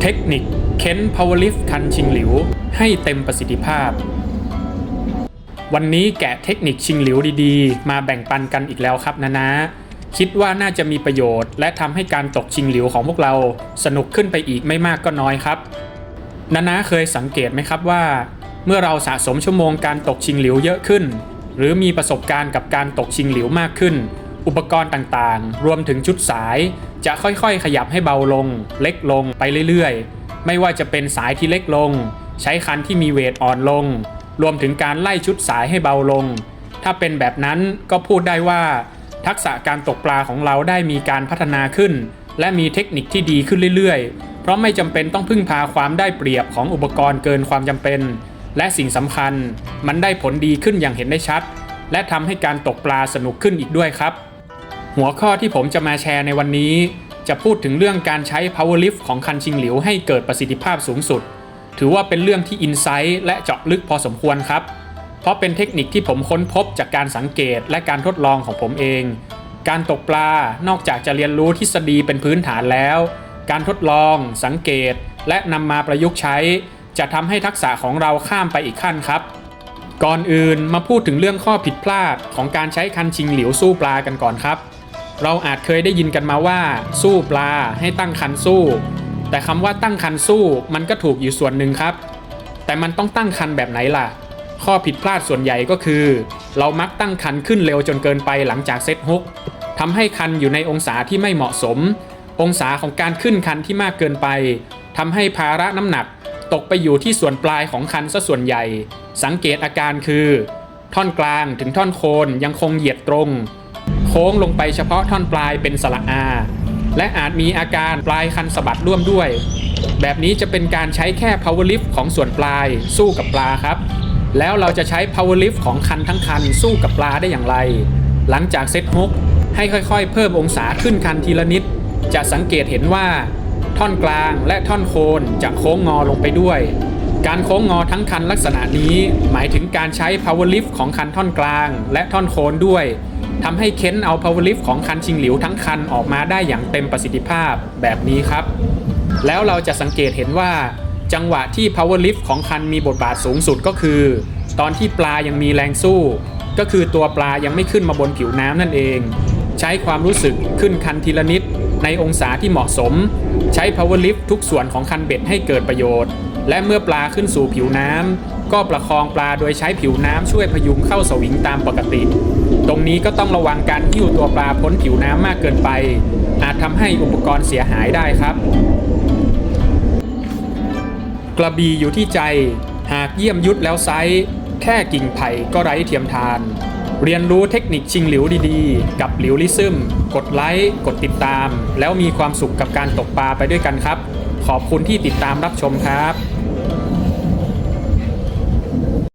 เทคนิคเค้น power lift คันชิงหลิว ให้เต็มประสิทธิภาพ วันนี้แกะเทคนิคชิงหลิวดีๆ มาแบ่งปันกันอีกแล้วครับนะนะ คิดว่าน่าจะมีประโยชน์ และทำให้การตกชิงหลิวของพวกเราสนุกขึ้นไปอีกไม่มากก็น้อยครับนานาเคยสังเกตไหมครับว่า เมื่อเราสะสมชั่วโมงการตกชิงหลิวเยอะขึ้น หรือมีประสบการณ์กับการตกชิงหลิวมากขึ้น อุปกรณ์ต่างๆ รวมถึงชุดสายจะค่อยๆ ขยับให้เบาลง เล็กลงไปเรื่อยๆ ไม่ว่าจะเป็นสายที่เล็กลง ใช้คันที่มีเวทอ่อนลง รวมถึงการไล่ชุดสายให้เบาลง ถ้าเป็นแบบนั้นก็พูดได้ว่า ทักษะการตกปลาของเราได้มีการพัฒนาขึ้น และมีเทคนิคที่ดีขึ้นเรื่อยๆ เพราะไม่จำเป็นต้องพึ่งพาความได้เปรียบของอุปกรณ์เกินความจำเป็น และสิ่งสำคัญ มันได้ผลดีขึ้นอย่างเห็นได้ชัด และทำให้การตกปลาสนุกขึ้นอีกด้วยครับ หัวข้อที่ผมจะมาแชร์ในวันนี้ จะพูดถึงเรื่องการใช้ power lift ของคันชิงหลิวให้เกิดประสิทธิภาพสูงสุด ถือว่าเป็นเรื่องที่อินไซต์และเจาะลึกพอสมควรครับ เพราะเป็นเทคนิคที่ผมค้นพบจากการสังเกตและการทดลองของผมเอง การตกปลานอกจากจะเรียนรู้ทฤษฎีเป็นพื้นฐานแล้ว การทดลอง สังเกต และนำมาประยุกต์ใช้ จะทำให้ทักษะของเราข้ามไปอีกขั้นครับก่อนอื่นมาพูดถึงเรื่องข้อผิดพลาดของการใช้คันชิงหลิวสู้ปลากันก่อนครับ เราอาจเคยได้ยินกันมาว่า สู้ปลาให้ตั้งคันสู้ แต่คำว่าตั้งคันสู้มันก็ถูกอยู่ส่วนหนึ่งครับ แต่มันต้องตั้งคันแบบไหนล่ะ ข้อผิดพลาดส่วนใหญ่ก็คือ เรามักตั้งคันขึ้นเร็วจนเกินไปหลังจากเซตฮุกทำให้คันอยู่ในองศาที่ไม่เหมาะสม องศาของการขึ้นคันที่มากเกินไปทำให้ภาระน้ำหนัก ตกไปอยู่ที่ส่วนปลายของคันซะส่วนใหญ่ สังเกตอาการคือ ท่อนกลางถึงท่อนโคนยังคงเหยียดตรง ค้งลงไปเฉพาะท่อนปลายเป็นสระอา และอาจมีอาการปลายคันสะบัดร่วมด้วย แบบนี้จะเป็นการใช้แค่ power lift ของส่วนปลายสู้กับปลาครับ แล้วเราจะใช้ power lift ของคันทั้งคันสู้กับปลาได้อย่างไร หลังจากเซตฮุกให้ค่อยๆ เพิ่มองศาขึ้นคันทีละนิด จะสังเกตเห็นว่า ท่อนกลางและท่อนโคนจะโค้งงอลงไปด้วย การโค้งงอทั้งคันลักษณะนี้ หมายถึงการใช้ power lift ของคันท่อนกลาง และท่อนโคนด้วย ทำให้เค้นเอา power lift ของคันชิงหลิวทั้งคันออกมาได้อย่างเต็มประสิทธิภาพแบบนี้ครับ แล้วเราจะสังเกตเห็นว่า จังหวะที่ power lift ของคันมีบทบาทสูงสุดก็คือ ตอนที่ปลายังมีแรงสู้ ก็คือตัวปลายังไม่ขึ้นมาบนผิวน้ำนั่นเอง ใช้ความรู้สึกขึ้นคันทีละนิดในองศาที่เหมาะสม ใช้ power lift ทุกส่วนของคันเบ็ดให้เกิดประโยชน์ และเมื่อปลาขึ้นสู่ผิวน้ำก็ประคองปลาโดยใช้ผิวน้ำช่วยพยุงเข้าสวิงตามปกติ ตรงนี้ก็ต้องระวังการหิ้วตัวปลาพ้นผิวน้ำมากเกินไป อาจทำให้อุปกรณ์เสียหายได้ครับ กระบี่อยู่ที่ใจ หากเยี่ยมยุทธแล้วไซส์แค่กิ่งไผ่ก็ไร้เทียมทาน เรียนรู้เทคนิคชิงหลิวดีๆ กับหลิวลิซึม กดไลค์ กดติดตาม แล้วมีความสุขกับการตกปลาไปด้วยกันครับ ขอบคุณที่ติดตามรับชมครับ